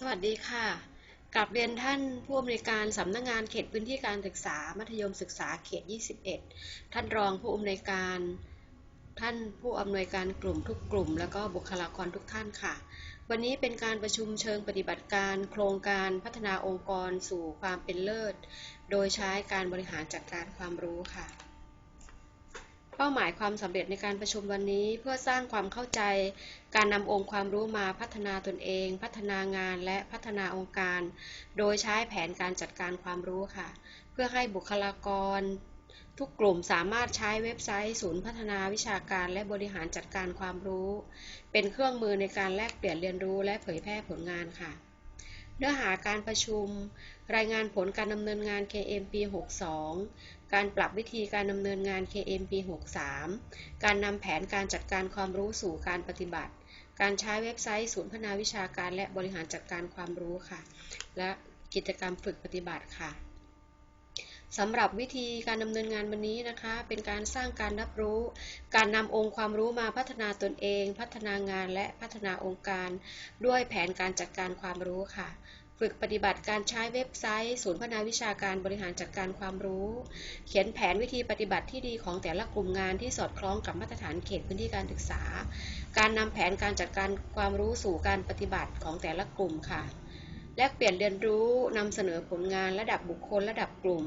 สวัสดีค่ะกลับเรียนท่านผู้อำนวยการสำนักงงานเขตพื้นที่การศึกษา มัธยมศึกษาเขต 21 ท่านรองผู้อำนวยการ ท่านผู้อำนวยการกลุ่มทุกกลุ่ม แล้วก็บุคลากรทุกท่านค่ะ วันนี้เป็นการประชุมเชิงปฏิบัติการ โครงการพัฒนาองค์กรสู่ความเป็นเลิศ โดยใช้การบริหารจัดการความรู้ค่ะ เป้าหมายความสำเร็จในการประชุมวันนี้เพื่อสร้างความเข้าใจ การนำองค์ความรู้มาพัฒนาตนเอง พัฒนางานและพัฒนาองค์การ โดยใช้แผนการจัดการความรู้ค่ะ เพื่อให้บุคลากร ทุกกลุ่มสามารถใช้เว็บไซต์ ศูนย์พัฒนาวิชาการและบริหารจัดการความรู้ เป็นเครื่องมือในการแลกเปลี่ยนเรียนรู้และเผยแพร่ผลงานค่ะ เนื้อหาการประชุม รายงานผลการดำเนินงาน KM ปี 62 การปรับวิธีการดำเนินงาน KM ปี 63 การนำแผนการจัดการความรู้สู่การปฏิบัติ การใช้เว็บไซต์ ศูนย์พัฒนาวิชาการและบริหารจัดการความรู้ค่ะ และกิจกรรมฝึกปฏิบัติค่ะสำหรับวิธีการดำเนินงานวันนี้นะคะ เป็นการสร้างการรับรู้ การนำองค์ความรู้มาพัฒนาตนเอง พัฒนางานและพัฒนาองค์การ ด้วยแผนการจัดการความรู้ค่ะ ฝึกปฏิบัติการใช้เว็บไซต์ ศูนย์พัฒนาวิชาการบริหารจัดการความรู้ เขียนแผนวิธีปฏิบัติที่ดีของแต่ละกลุ่มงานที่สอดคล้องกับมาตรฐานเขตพื้นที่การศึกษา การนำแผนการจัดการความรู้สู่การปฏิบัติของแต่ละกลุ่มค่ะแลกเปลี่ยนเรียนรู้นำเสนอผลงานระดับบุคคลระดับกลุ่ม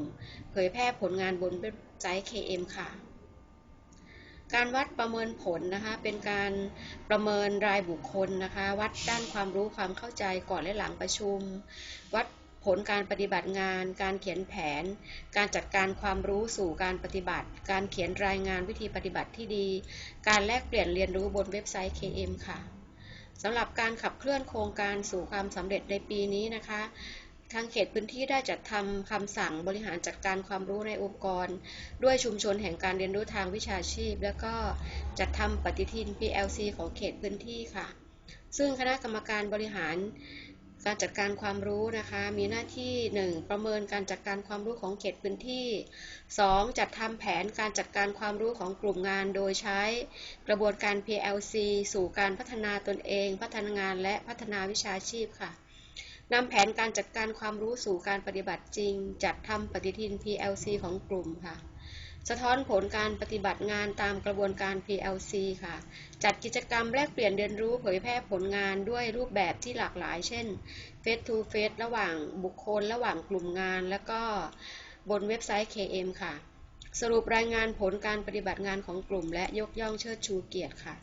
เผยแพร่ผลงานบนเว็บไซต์ KM ค่ะ การวัดประเมินผลนะคะเป็นการประเมินรายบุคคลนะคะวัดด้านความรู้ความเข้าใจก่อนและหลังประชุม วัดผลการปฏิบัติงาน การเขียนแผน การจัดการความรู้สู่การปฏิบัติ การเขียนรายงานวิธีปฏิบัติที่ดี การแลกเปลี่ยนเรียนรู้บนเว็บไซต์ KM ค่ะสำหรับการขับเคลื่อนโครงการสู่ความสำเร็จในปีนี้นะคะ ทางเขตพื้นที่ได้จัดทำคำสั่งบริหารจัดการความรู้ในองค์กร ด้วยชุมชนแห่งการเรียนรู้ทางวิชาชีพ แล้วก็จัดทำปฏิทิน PLC ของเขตพื้นที่ค่ะ ซึ่งคณะกรรมการบริหารการจัดการความรู้นะคะ มีหน้าที่ 1. ประเมินการจัดการความรู้ของเขตพื้นที่ 2. จัดทำแผนการจัดการความรู้ของกลุ่มงานโดยใช้กระบวนการ PLC สู่การพัฒนาตนเอง พัฒนางานและพัฒนาวิชาชีพค่ะ นำแผนการจัดการความรู้สู่การปฏิบัติจริง จัดทำปฏิทิน PLC ของกลุ่มค่ะ สะท้อนผลการปฏิบัติงานตามกระบวนการ PLC ค่ะ จัดกิจกรรมแลกเปลี่ยนเรียนรู้เผยแพร่ผลงานด้วยรูปแบบที่หลากหลาย เช่น Face to Face ระหว่างบุคคล ระหว่างกลุ่มงาน และก็บนเว็บไซต์ KM ค่ะ สรุปรายงานผลการปฏิบัติงานของกลุ่ม และยกย่องเชิดชูเกียรติค่ะ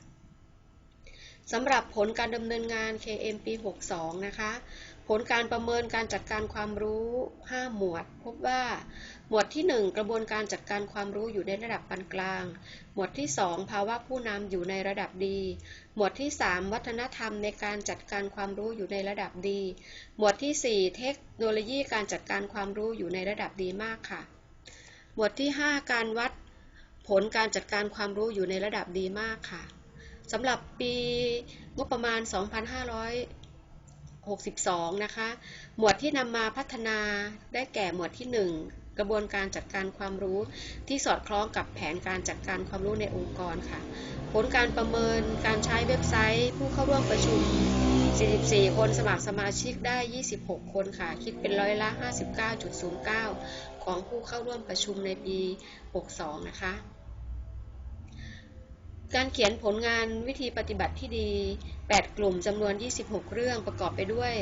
สำหรับผลการดำเนินงาน KM ปี 62 นะคะ ผลการประเมินการจัดการความรู้ 5 หมวด พบว่า หมวดที่ 1 กระบวนการจัดการความรู้อยู่ในระดับปานกลาง หมวดที่ 2 ภาวะผู้นำอยู่ในระดับดี หมวดที่ 3 วัฒนธรรมในการจัดการความรู้อยู่ในระดับดี หมวดที่ 4 เทคโนโลยีการจัดการความรู้อยู่ในระดับดีมากค่ะ หมวดที่ 5 การวัดผลการจัดการความรู้อยู่ในระดับดีมากค่ะสำหรับปีงบประมาณ 2,500 62 นะคะ หมวดที่นำมาพัฒนาได้แก่หมวดที่ 1 กระบวนการจัดการความรู้ที่สอดคล้องกับแผนการจัดการความรู้ในองค์กรค่ะ ผลการประเมินการใช้เว็บไซต์ ผู้เข้าร่วมประชุม 44 คนสมัครสมาชิกได้ 26 คนค่ะ คิดเป็นร้อยละ 59.09 ของผู้เข้าร่วมประชุมในปี 62 นะคะ การเขียนผลงานวิธีปฏิบัติที่ดี 8 กลุ่มจำนวน 26 เรื่องประกอบไปด้วย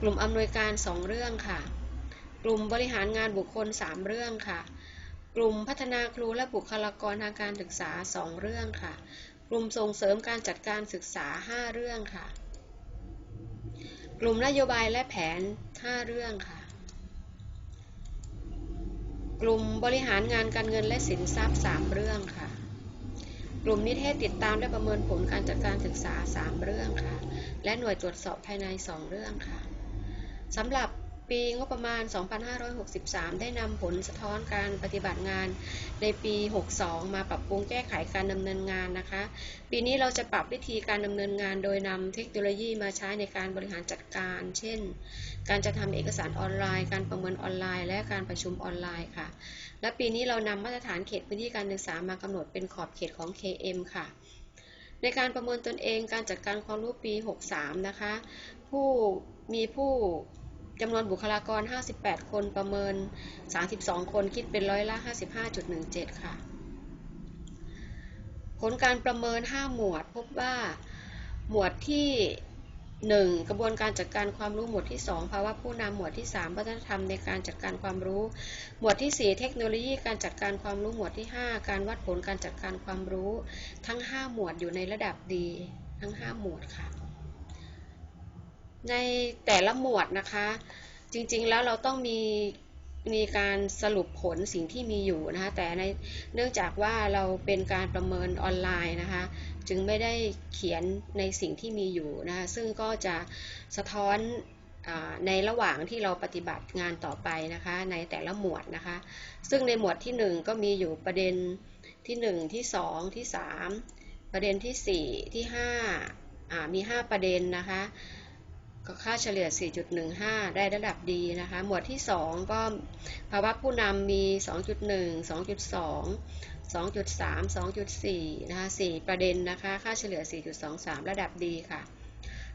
กลุ่มอำนวยการ 2 เรื่องค่ะ กลุ่มบริหารงานบุคคล 3 เรื่องค่ะ กลุ่มพัฒนาครูและบุคลากรทางการศึกษา 2 เรื่องค่ะ กลุ่มส่งเสริมการจัดการศึกษา 5 เรื่องค่ะ กลุ่มนโยบายและแผน 5 เรื่องค่ะ กลุ่มบริหารงานการเงินและสินทรัพย์ 3 เรื่องค่ะ กลุ่มนิเทศติดตามและประเมินผลการจัดการศึกษา 3 เรื่องค่ะ และหน่วยตรวจสอบภายใน 2 เรื่องค่ะสำหรับปีงบประมาณ 2563 ได้นำผลสะท้อนการปฏิบัติงานในปี 62 มาปรับปรุงแก้ไขการดำเนินงานนะคะ ปีนี้เราจะปรับวิธีการดำเนินงานโดยนำเทคโนโลยีมาใช้ในการบริหารจัดการ เช่น การจะทำเอกสารออนไลน์ การประเมินออนไลน์ และการประชุมออนไลน์ค่ะ และปีนี้เรานำมาตรฐานเขตพื้นที่การศึกษามากำหนดเป็นขอบเขตของ KM ค่ะ ในการประเมินตนเองการจัดการความรู้ปี 63 นะคะ ผู้มีผู้จำนวนบุคลากร 58 คนประเมิน 32 คนคิดเป็นร้อยละ 55.17 ค่ะ ผลการประเมิน 5 หมวดพบว่าหมวดที่ 1. กระบวนการจัดการความรู้หมวดที่ 2 ภาวะผู้นำหมวดที่ 3 วัฒนธรรมในการจัดการความรู้ หมวดที่ 4 เทคโนโลยีการจัดการความรู้หมวดที่ 5 การวัดผลการจัดการความรู้ ทั้ง 5 หมวดอยู่ในระดับดีทั้ง 5 หมวดค่ะ ในแต่ละหมวดนะคะ จริงๆแล้วเราต้องมี มีการสรุปผลสิ่งที่มีอยู่นะคะแต่ในเนื่องจากว่าเราเป็นการประเมินออนไลน์นะคะจึงไม่ได้เขียนในสิ่งที่มีอยู่นะคะซึ่งก็จะสะท้อนในระหว่างที่เราปฏิบัติงานต่อไปนะคะในแต่ละหมวดนะคะ ซึ่งในหมวดที่ 1 ก็มีอยู่ประเด็นที่ 1 ที่ 2 ที่ 3 ประเด็นที่ 4 ที่5มี 5 ประเด็นนะคะ ก็ค่าเฉลี่ย 4.15 ได้ระดับดีนะคะ หมวดที่ 2 ก็ภาวะผู้นำมี 2.1 2.2 2.3 2.4 นะคะ 4 ประเด็นนะคะ ค่าเฉลี่ย 4.23 ระดับดีค่ะ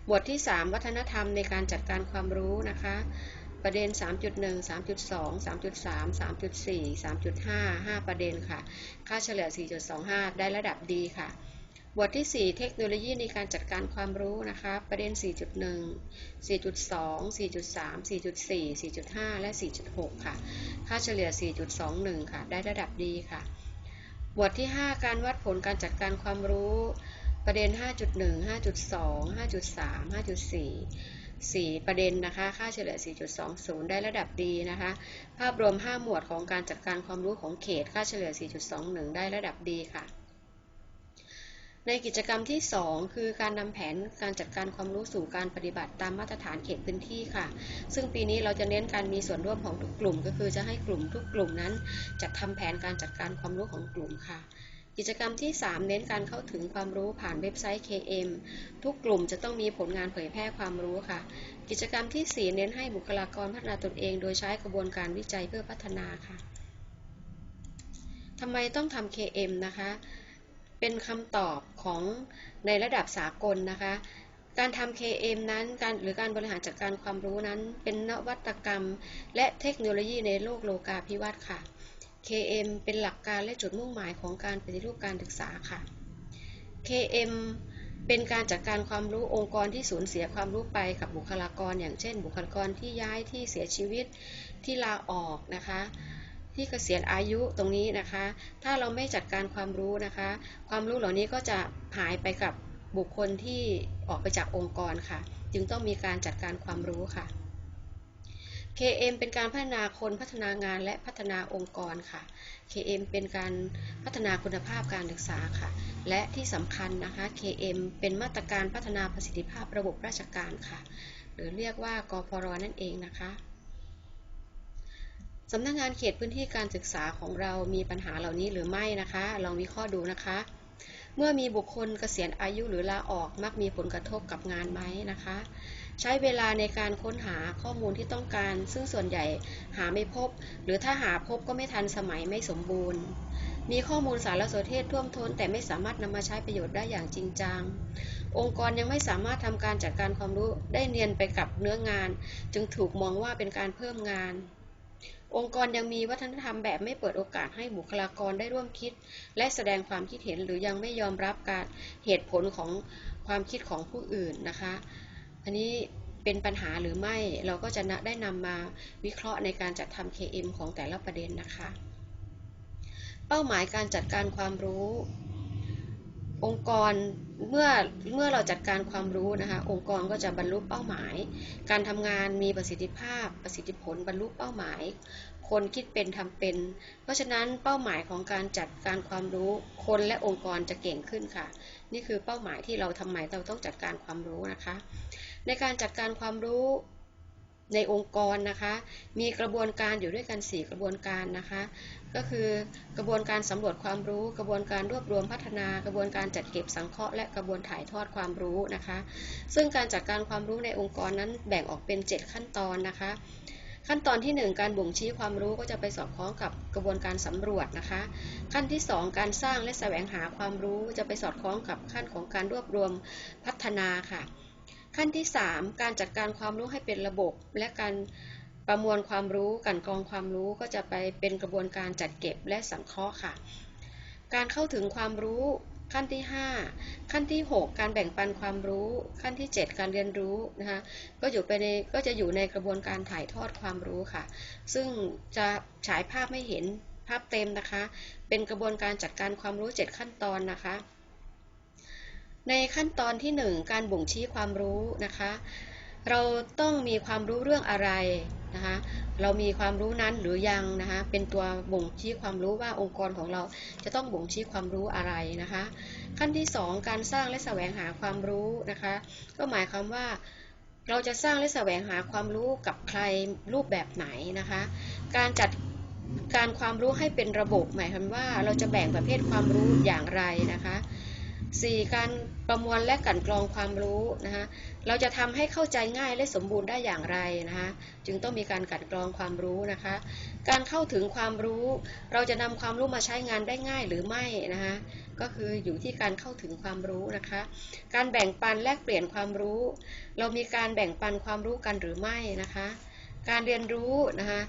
หมวดที่ 3 วัฒนธรรมในการจัดการความรู้นะคะ ประเด็น 3.1 3.2 3.3 3.4 3.5 5 ประเด็นค่ะ ค่าเฉลี่ย 4.25 ได้ระดับดีค่ะ บทที่ 4 เทคโนโลยีในการจัดการความรู้นะคะ ประเด็น 4.1 4.2 4.3 4.4 4.5 และ 4.6 ค่ะ ค่าเฉลี่ย 4.21 ค่ะ ได้ระดับดีค่ะ บทที่ 5 การวัดผลการจัดการความรู้ ประเด็น 5.1 5.2 5.3 5.4 4 ประเด็นนะคะ ค่าเฉลี่ย 4.20 ได้ระดับดีนะคะ ภาพรวม 5 หมวดของการจัดการความรู้ของเขต ค่าเฉลี่ย 4.21 ได้ระดับดีค่ะ ในกิจกรรมที่ 2 คือการนำแผนการจัดการความรู้สู่การปฏิบัติตามมาตรฐานเขตพื้นที่ค่ะ ซึ่งปีนี้เราจะเน้นการมีส่วนร่วมของทุกกลุ่ม ก็คือจะให้กลุ่มทุกกลุ่มนั้นจัดทำแผนการจัดการความรู้ของกลุ่มค่ะ กิจกรรมที่ 3 เน้นการเข้าถึงความรู้ผ่านเว็บไซต์ KM ทุกกลุ่มจะต้องมีผลงานเผยแพร่ความรู้ค่ะ กิจกรรมที่ 4 เน้นให้บุคลากรพัฒนาตนเอง โดยใช้กระบวนการวิจัยเพื่อพัฒนาค่ะทำไมต้องทำ KM นะคะ เป็นคำตอบของในระดับสากลนะคะ การทำ KM นั้นการหรือการบริหารจัดการความรู้นั้น เป็นนวัตกรรม และเทคโนโลยีในโลกโลกาภิวัตน์ค่ะ KM เป็นหลักการและจุดมุ่งหมายของการปฏิรูปการศึกษาค่ะ KM เป็นการจัดการความรู้องค์กรที่สูญเสียความรู้ไปกับบุคลากร อย่างเช่น บุคลากรที่ย้ายที่เสียชีวิตที่ลาออกนะคะ ที่เกษียณอายุตรงนี้นะคะ ถ้าเราไม่จัดการความรู้นะคะ ความรู้เหล่านี้ก็จะหายไปกับบุคคลที่ออกไปจากองค์กรค่ะ จึงต้องมีการจัดการความรู้ค่ะ KM เป็นการพัฒนาคนพัฒนางานและพัฒนาองค์กรค่ะ KM เป็นการพัฒนาคุณภาพการศึกษาค่ะ และที่สำคัญนะคะ KM เป็นมาตรการพัฒนาประสิทธิภาพระบบราชการค่ะ หรือเรียกว่ากพรนั่นเองนะคะ สำนักงงานเขตพื้นที่การศึกษาของเรามีปัญหาเหล่านี้หรือไม่นะคะ ลองวิเคราะห์ดูนะคะ เมื่อมีบุคคลเกษียณอายุหรือลาออกมักมีผลกระทบกับงานไหมนะคะ ใช้เวลาในการค้นหาข้อมูลที่ต้องการ ซึ่งส่วนใหญ่หาไม่พบ หรือถ้าหาพบก็ไม่ทันสมัยไม่สมบูรณ์มีข้อมูลสารสนเทศท่วมท้น แต่ไม่สามารถนำมาใช้ประโยชน์ได้อย่างจริงจัง องค์กรยังไม่สามารถทำการจัดการความรู้ได้เนียนไปกับเนื้องาน จึงถูกมองว่าเป็นการเพิ่มงาน องค์กรยังมีวัฒนธรรมแบบไม่เปิดโอกาสให้บุคลากรได้ร่วมคิด และแสดงความคิดเห็นหรือยังไม่ยอมรับการเหตุผลของความคิดของผู้อื่นนะคะ อันนี้เป็นปัญหาหรือไม่เราก็จะได้นำมาวิเคราะห์ในการจัดทำ KM ของแต่ละประเด็นนะคะ เป้าหมายการจัดการความรู้ องค์กรเมื่อเมื่อเราจัดการความรู้นะคะ องค์กรก็จะบรรลุเป้าหมาย การทำงานมีประสิทธิภาพ ประสิทธิผลบรรลุเป้าหมาย คนคิดเป็นทำเป็น เพราะฉะนั้นเป้าหมายของการจัดการความรู้คนและองค์กรจะเก่งขึ้นค่ะ นี่คือเป้าหมายที่เราทำไมเราต้องจัดการความรู้นะคะ ในการจัดการความรู้ ในองค์กรนะคะ มีกระบวนการอยู่ด้วยกัน 4 กระบวนการนะคะ ก็คือกระบวนการสำรวจความรู้ กระบวนการรวบรวมพัฒนา กระบวนการจัดเก็บสังเคราะห์และกระบวนถ่ายทอดความรู้นะคะ ซึ่งการจัดการความรู้ในองค์กรนั้นแบ่งออกเป็น 7 ขั้นตอนนะคะ ขั้นตอนที่ 1 การบ่งชี้ความรู้ก็จะไปสอดคล้องกับกระบวนการสำรวจนะคะ ขั้นที่ 2 การสร้างและแสวงหาความรู้จะไปสอดคล้องกับขั้นของการรวบรวมพัฒนาค่ะ ขั้นที่ 3 การจัดการความรู้ให้เป็นระบบ และการประมวลความรู้กันกรองความรู้ก็จะไปเป็นกระบวนการจัดเก็บและสังเคราะห์ค่ะ การเข้าถึงความรู้ขั้นที่ 5 ขั้นที่ 6 การแบ่งปันความรู้ ขั้นที่ 7 การเรียนรู้นะคะก็อยู่ไปในก็จะอยู่ในกระบวนการถ่ายทอดความรู้ค่ะ ซึ่งจะฉายภาพไม่เห็นภาพเต็มนะคะ เป็นกระบวนการจัดการความรู้ 7 ขั้นตอนนะคะ ในขั้นตอนที่ 1 การบ่งชี้ความรู้นะคะ เราต้องมีความรู้เรื่องอะไรนะคะ เรามีความรู้นั้นหรือยังนะคะ เป็นตัวบ่งชี้ความรู้ว่าองค์กรของเราจะต้องบ่งชี้ความรู้อะไรนะคะ ขั้นที่ 2 การสร้างและแสวงหาความรู้นะคะ ก็หมายความว่าเราจะสร้างและแสวงหาความรู้กับใครรูปแบบไหนนะคะ การจัดการความรู้ให้เป็นระบบหมายความว่าเราจะแบ่งประเภทความรู้อย่างไรนะคะ 4. การประมวลและกันกรองความรู้นะคะเราจะทำให้เข้าใจง่ายและสมบูรณ์ได้อย่างไรนะคะจึงต้องมีการกันกรองความรู้นะคะ การเข้าถึงความรู้ เราจะนำความรู้มาใช้งานได้ง่ายหรือไม่นะคะก็คืออยู่ที่การเข้าถึงความรู้นะคะ การแบ่งปันแลกเปลี่ยนความรู้ เรามีการแบ่งปันความรู้กันหรือไม่นะคะ การเรียนรู้นะคะ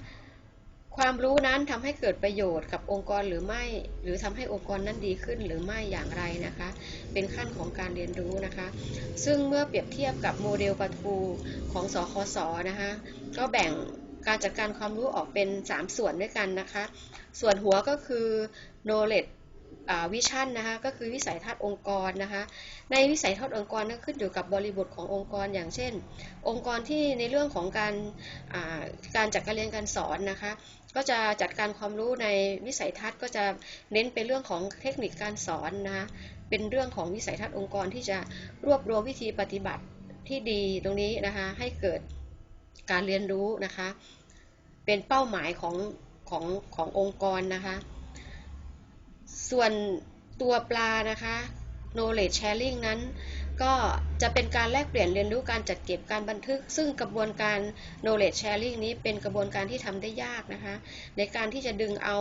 ความรู้นั้นทำให้เกิดประโยชน์กับองค์กรหรือไม่ หรือทำให้องค์กรนั้นดีขึ้นหรือไม่อย่างไรนะคะ เป็นขั้นของการเรียนรู้นะคะ ซึ่งเมื่อเปรียบเทียบกับโมเดลปะทูของสคสนะคะ ก็แบ่งการจัดการความรู้ออกเป็น 3 ส่วนด้วยกันนะคะ ส่วนหัวก็คือ knowledge วิชั่นนะคะก็คือวิสัยทัศน์องค์กรนะคะในวิสัยทัศน์องค์กรนั้นขึ้นอยู่กับบริบทขององค์กร อย่างเช่น องค์กรที่ในเรื่องของการการจัดการเรียนการสอนนะคะก็จะจัดการความรู้ในวิสัยทัศน์ก็จะเน้นเป็นเรื่องของเทคนิคการสอนนะคะเป็นเรื่องของวิสัยทัศน์องค์กรที่จะรวบรวมวิธีปฏิบัติที่ดีตรงนี้นะคะให้เกิดการเรียนรู้นะคะเป็นเป้าหมายของของขององค์กรนะคะ ส่วนตัวปลานะคะ knowledge sharing นั้น ก็จะเป็นการแลกเปลี่ยนเรียนรู้การจัดเก็บการบันทึก ซึ่งกระบวนการ knowledge sharing นี้เป็นกระบวนการที่ทำได้ยากนะคะ ในการที่จะดึงเอา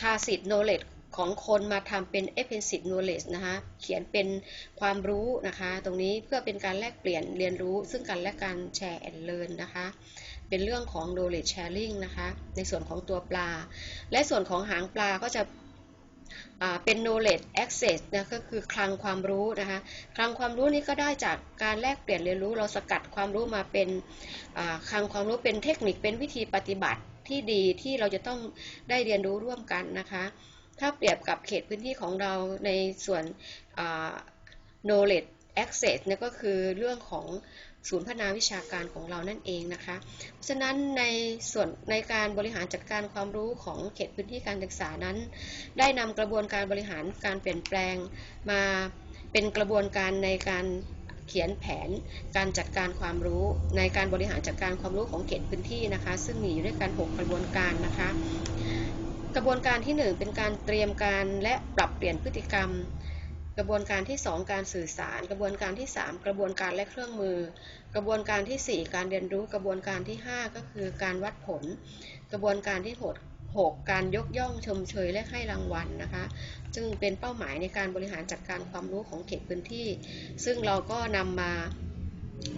tacit knowledge ของคนมาทำเป็น explicit knowledge นะคะ เขียนเป็นความรู้นะคะ ตรงนี้เพื่อเป็นการแลกเปลี่ยนเรียนรู้ ซึ่งกันและการแชร์ and learn นะคะ เป็นเรื่องของ knowledge sharing นะคะ ในส่วนของตัวปลา และส่วนของหางปลาก็จะ เป็น knowledge access นะก็คือคลังความรู้นะคะคลังความรู้นี้ก็ได้จากการแลกเปลี่ยนเรียนรู้เราสกัดความรู้มาเป็นคลังความรู้เป็นเทคนิคเป็นวิธีปฏิบัติที่ดีที่เราจะต้องได้เรียนรู้ร่วมกันนะคะ ถ้าเปรียบกับเขตพื้นที่ของเราในส่วน knowledge access เนี่ยก็คือเรื่องของ ศูนย์พัฒนาวิชาการของเรานั่นเองนะคะเพราะฉะนั้นในส่วนในการบริหารจัดการความรู้ของเขตพื้นที่การศึกษานั้น ได้นำกระบวนการบริหารการเปลี่ยนแปลงมาเป็นกระบวนการในการเขียนแผนการจัดการความรู้ในการบริหารจัดการความรู้ของเขตพื้นที่นะคะ ซึ่งมีอยู่ด้วยกัน 6 กระบวนการนะคะ กระบวนการที่ 1 เป็นการเตรียมการและปรับเปลี่ยนพฤติกรรม กระบวนการที่ 2 การสื่อสาร กระบวนการที่ 3 กระบวนการและเครื่องมือ กระบวนการที่ 4 การเรียนรู้ กระบวนการที่ 5 ก็คือการวัดผล กระบวนการที่6 6การยกย่องชมเชยและให้รางวัลนะคะ ซึ่งเป็นเป้าหมายในการบริหารจัดการความรู้ของเขตพื้นที่ ซึ่งเราก็นำมา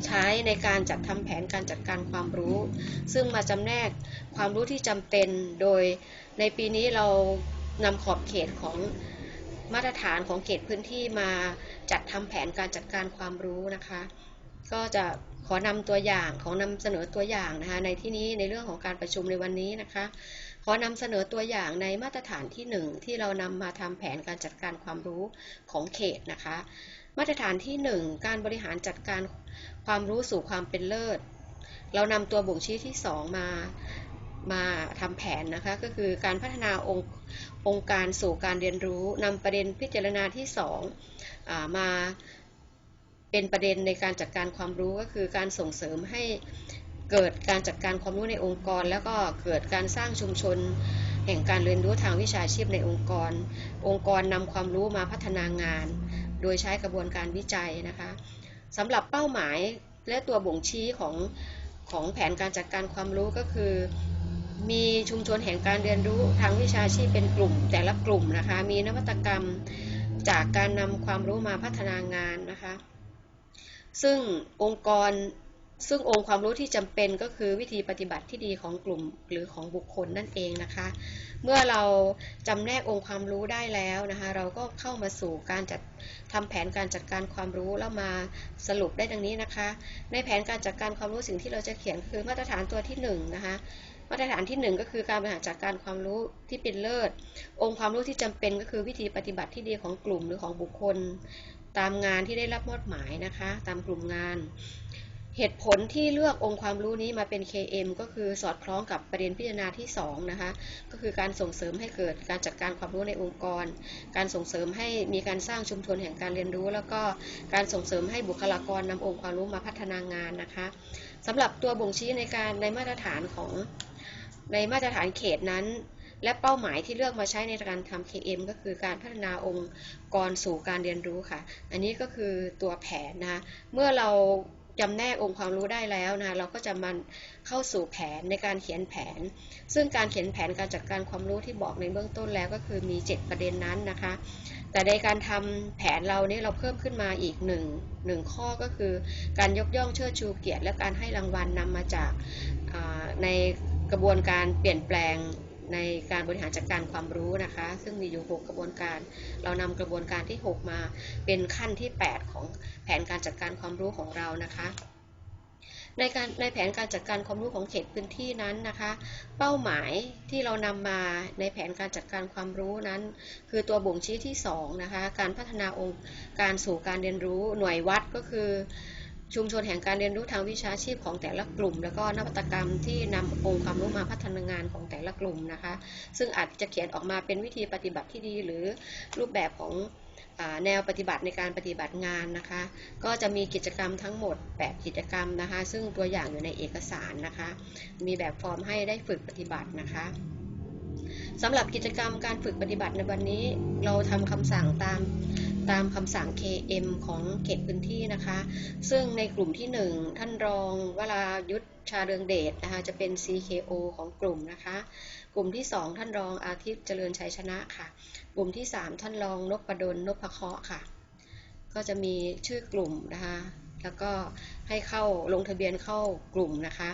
ใช้ในการจัดทำแผนการจัดการความรู้ ซึ่งมาจำแนกความรู้ที่จำเป็น โดยในปีนี้เรานำขอบเขตของ มาตรฐานของเขตพื้นที่มาจัดทำแผนการจัดการความรู้นะคะ ก็จะขอนำตัวอย่างของนำเสนอตัวอย่างนะคะในที่นี้ในเรื่องของการประชุมในวันนี้นะคะ ขอนำเสนอตัวอย่างในมาตรฐานที่ 1 ที่เรานำมาทำแผนการจัดการความรู้ของเขตนะคะ มาตรฐานที่ 1 การบริหารจัดการความรู้สู่ความเป็นเลิศ เรานำตัวบ่งชี้ที่ 2 มา มาทำแผนนะคะ ก็คือการพัฒนาองค์องค์การสู่การเรียนรู้นำประเด็นพิจารณาที่2อมาเป็นประเด็นในการจัดการความรู้ก็คือการส่งเสริมให้เกิดการจัดการความรู้ในองค์กร แล้วก็เกิดการสร้างชุมชน แห่งการเรียนรู้ทางวิชาชีพในองค์กร องค์กรนำความรู้มาพัฒนางาน โดยใช้กระบวนการวิจัยนะคะสำหรับเป้าหมายและตัวบ่งชี้ของของแผนการจัดการความรู้ก็คือ มีชุมชนแห่งการเรียนรู้ทางวิชาชีพเป็นกลุ่ม แต่ละกลุ่มนะคะ มีนวัตกรรมจากการนำความรู้มาพัฒนางานนะคะ ซึ่งองค์กรซึ่งองค์ความรู้ที่จำเป็นก็คือวิธีปฏิบัติที่ดีของกลุ่มหรือของบุคคลนั่นเองนะคะ เมื่อเราจำแนกองค์ความรู้ได้แล้วนะคะ เราก็เข้ามาสู่การจัดทำแผนการจัดการความรู้แล้วมาสรุปได้ดังนี้นะคะ ในแผนการจัดการความรู้สิ่งที่เราจะเขียนคือมาตรฐานตัวที่1นงนะคะมาตรฐานที่ 1 ก็คือการบริหารจัดการความรู้ที่เป็นเลิศ องค์ความรู้ที่จำเป็นก็คือวิธีปฏิบัติที่ดีของกลุ่มหรือของบุคคล ตามงานที่ได้รับมอบหมายนะคะ ตามกลุ่มงาน เหตุผลที่เลือกองค์ความรู้นี้มาเป็น KM ก็คือสอดคล้องกับประเด็นพิจารณาที่2นะคะ ก็คือการส่งเสริมให้เกิดการจัดการความรู้ในองค์กร การส่งเสริมให้มีการสร้างชุมชนแห่งการเรียนรู้ แล้วก็การส่งเสริมให้บุคลากรนำองค์ความรู้มาพัฒนางานนะคะสำหรับตัวบ่งชี้ในการในมาตรฐานของในมาตรฐานเขตนั้น และเป้าหมายที่เลือกมาใช้ในการทำ KM ก็คือการพัฒนาองค์กรสู่การเรียนรู้ค่ะ อันนี้ก็คือตัวแผนนะคะเมื่อเรา จำแนกองค์ความรู้ได้แล้วนะเราก็จะมันเข้าสู่แผนในการเขียนแผน ซึ่งการเขียนแผนการจัดการความรู้ที่บอกในเบื้องต้นแล้วก็คือมี 7 ประเด็นนั้นนะคะ แต่ในการทำแผนเราเนี่ยเราเพิ่มขึ้นมาอีกหนึ่งหนึ่งข้อก็คือ การยกย่องเชิดชูเกียรติ และการให้รางวัลนำมาจากในกระบวนการเปลี่ยนแปลง ในการบริหารจัดการความรู้นะคะ ซึ่งมีอยู่ 6 กระบวนการ เรานำกระบวนการที่ 6 มาเป็นขั้นที่ 8 ของแผนการจัดการความรู้ของเรานะคะในการในแผนการจัดการความรู้ของเขตพื้นที่นั้นนะคะ เป้าหมายที่เรานำมาในแผนการจัดการความรู้นั้น คือตัวบ่งชี้ที่2นะคะการพัฒนาองค์การสู่การเรียนรู้หน่วยวัดก็คือ ชุมชนแห่งการเรียนรู้ทางวิชาชีพของแต่ละกลุ่ม แล้วก็นวัตกรรมที่นำองค์ความรู้มาพัฒนางานของแต่ละกลุ่มนะคะ ซึ่งอาจจะเขียนออกมาเป็นวิธีปฏิบัติที่ดี หรือรูปแบบของแนวปฏิบัติในการปฏิบัติงานนะคะ ก็จะมีกิจกรรมทั้งหมด 8 กิจกรรมนะคะ ซึ่งตัวอย่างอยู่ในเอกสารนะคะ มีแบบฟอร์มให้ได้ฝึกปฏิบัตินะคะ สำหรับกิจกรรมการฝึกปฏิบัติในวันนี้ เราทำคำสั่งตามตามคำสั่ง KM ของเขตพื้นที่นะคะ ซึ่งในกลุ่มที่ 1 ท่านรองวรายุทธชาเรืองเดชนะคะจะเป็น CKO ของกลุ่มนะคะ กลุ่มที่ 2 ท่านรองอาทิตย์เจริญชัยชนะค่ะ กลุ่มที่ 3 ท่านรองนพประดลนพเคาะค่ะ ก็จะมีชื่อกลุ่มนะคะ แล้วก็ให้เข้าลงทะเบียนเข้ากลุ่มนะคะ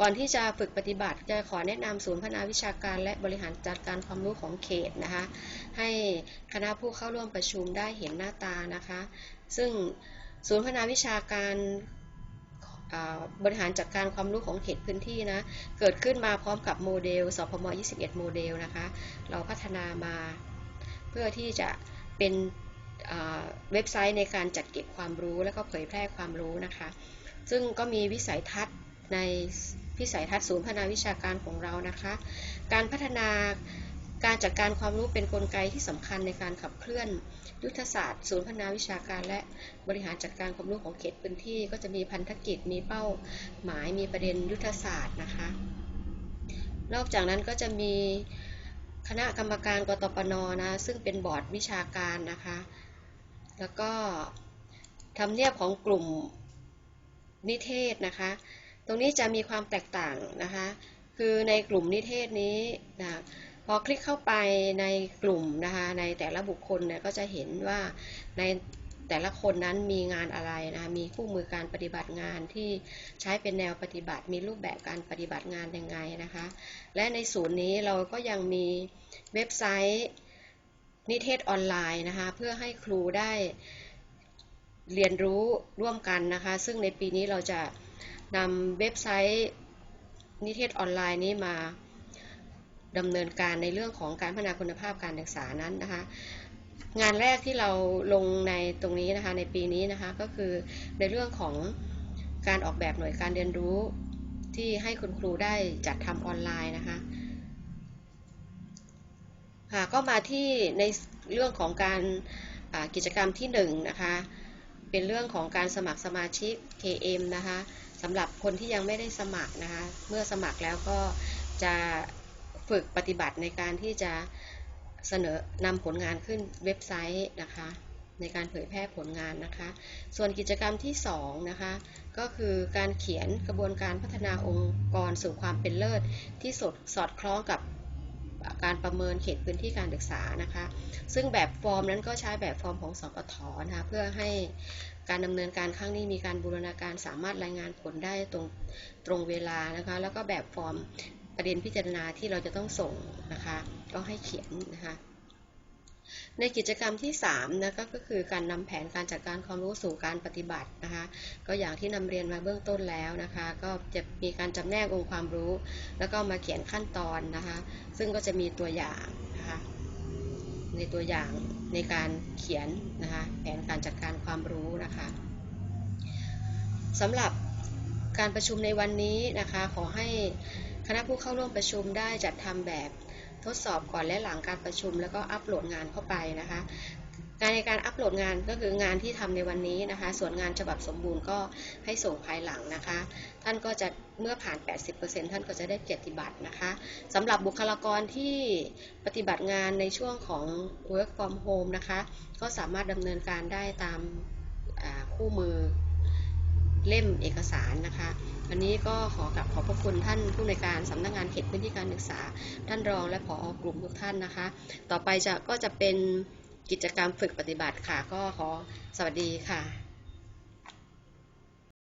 ก่อนที่จะฝึกปฏิบัติจะขอแนะนำศูนย์พัฒนาวิชาการและบริหารจัดการความรู้ของเขตนะคะ ให้คณะผู้เข้าร่วมประชุมได้เห็นหน้าตานะคะ ซึ่งศูนย์พัฒนาวิชาการบริหารจัดการความรู้ของเขตพื้นที่นะ เกิดขึ้นมาพร้อมกับโมเดลสพม 21 โมเดลนะคะ เราพัฒนามาเพื่อที่จะเป็น เว็บไซต์ในการจัดเก็บความรู้และก็เผยแพร่ความรู้นะคะ ซึ่งก็มีวิสัยทัศน์ในวิสัยทัศน์ศูนย์พัฒนาวิชาการของเรานะคะ การพัฒนาการจัดการความรู้เป็นนกลไกที่สำคัญในการขับเคลื่อน ยุทธศาสตร์ ศูนย์พัฒนาวิชาการ และบริหารจัดการความรู้ของเขตพื้นที่ ก็จะมีพันธกิจมีเป้าหมายมีประเด็นยุทธศาสตร์นะคะ นอกจากนั้นก็จะมีคณะกรรมการกตปนนะซึ่งเป็นบอร์ดวิชาการนะคะ แล้วก็ทำเนียบของกลุ่มนิเทศนะคะ ตรงนี้จะมีความแตกต่างนะคะ คือในกลุ่มนิเทศนี้นะพอคลิกเข้าไปในกลุ่มนะคะในแต่ละบุคคลเนี่ยก็จะเห็นว่าในแต่ละคนนั้นมีงานอะไรนะะมีคู่มือการปฏิบัติงานที่ใช้เป็นแนวปฏิบัติ มีรูปแบบการปฏิบัติงานยังไงนะคะ และในศูนย์นี้เราก็ยังมีเว็บไซต์ นิเทศออนไลน์นะคะ เพื่อให้ครูได้เรียนรู้ร่วมกันนะคะ ซึ่งในปีนี้เราจะนำเว็บไซต์นิเทศออนไลน์นี้มาดำเนินการในเรื่องของการพัฒนาคุณภาพการศึกษานั้นนะคะ งานแรกที่เราลงในตรงนี้นะคะในปีนี้นะคะก็คือในเรื่องของการออกแบบหน่วยการเรียนรู้ที่ให้คุณครูได้จัดทำออนไลน์นะคะ ค่ะก็มาที่ในเรื่องของการกิจกรรมที่1นนะคะเป็นเรื่องของการสมัครสมาชิก KM นะคะสำหรับคนที่ยังไม่ได้สมัครนะคะเมื่อสมัครแล้วก็จะฝึกปฏิบัติในการที่จะเสนอนำผลงานขึ้นเว็บไซต์นะคะในการเผยแพร่ผลงานนะคะ ส่วนกิจกรรมที่2นะคะ ก็คือการเขียนกระบวนการพัฒนาองค์กรสู่ความเป็นเลิศ ที่สดสอดคล้องกับ การประเมินเขตพื้นที่การศึกษานะคะ ซึ่งแบบฟอร์มนั้นก็ใช้แบบฟอร์มของสปทนะคะเพื่อให้การดำเนินการครั้งนี้มีการบูรณาการสามารถรายงานผลได้ตรงตรงเวลานะคะ แล้วก็แบบฟอร์มประเด็นพิจารณาที่เราจะต้องส่งนะคะ ก็ให้เขียนนะคะ ในกิจกรรมที่3นะก็คือการนำแผนการจัดการความรู้สู่การปฏิบัตินะคะก็อย่างที่นำเรียนมาเบื้องต้นแล้วนะคะ ก็จะมีการจำแนกองค์ความรู้ แล้วก็มาเขียนขั้นตอนนะคะ ซึ่งก็จะมีตัวอย่างนะคะในตัวอย่างในการเขียนนะคะแผนการจัดการความรู้นะคะสำหรับการประชุมในวันนี้นะคะ ขอให้คณะผู้เข้าร่วมประชุมได้จัดทำแบบ ทดสอบก่อนและหลังการประชุม แล้วก็อัปโหลดงานเข้าไปนะคะการในการอัปโหลดงานก็คืองานที่ทำในวันนี้นะคะ ส่วนงานฉบับสมบูรณ์ก็ให้ส่งภายหลังนะคะ ท่านก็จะเมื่อผ่าน 80%ท่านก็จะได้เกียรติบัตรนะคะสำหรับบุคลากรที่ปฏิบัติงานในช่วงของ work from home นะคะ ก็สามารถดำเนินการได้ตามคู่มือเล่มเอกสารนะคะ วันนี้ก็ขอกลับขอบพระคุณท่านผู้ในการสำนักงานเขตพื้นที่การศึกษา ท่านรองและผอกลุ่มทุกท่านนะคะ ต่อไปจะก็จะเป็นกิจกรรมฝึกปฏิบัติค่ะ ก็ขอสวัสดีค่ะ